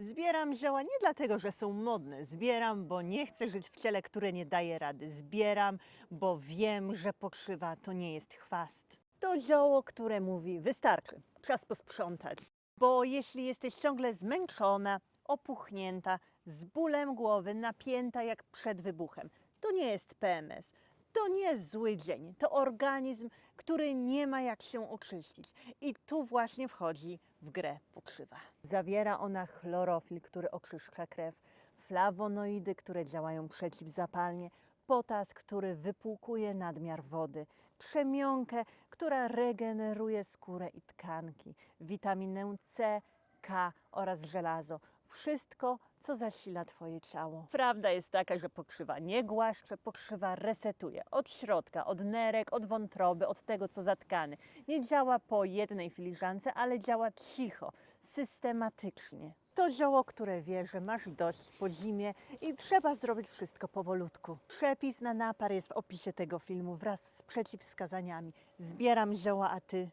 Zbieram zioła nie dlatego, że są modne. Zbieram, bo nie chcę żyć w ciele, które nie daje rady. Zbieram, bo wiem, że pokrzywa to nie jest chwast. To zioło, które mówi: wystarczy, czas posprzątać. Bo jeśli jesteś ciągle zmęczona, opuchnięta, z bólem głowy, napięta jak przed wybuchem, to nie jest PMS. To nie zły dzień, to organizm, który nie ma jak się oczyścić. I tu właśnie wchodzi w grę pokrzywa. Zawiera ona chlorofil, który oczyszcza krew, flawonoidy, które działają przeciwzapalnie, potas, który wypłukuje nadmiar wody, przemionkę, która regeneruje skórę i tkanki, witaminę C, K oraz żelazo. Wszystko, co zasila Twoje ciało. Prawda jest taka, że pokrzywa nie głaszcze, pokrzywa resetuje od środka, od nerek, od wątroby, od tego, co zatkany. Nie działa po jednej filiżance, ale działa cicho, systematycznie. To zioło, które wie, że masz dość po zimie i trzeba zrobić wszystko powolutku. Przepis na napar jest w opisie tego filmu wraz z przeciwwskazaniami. Zbieram zioła, a Ty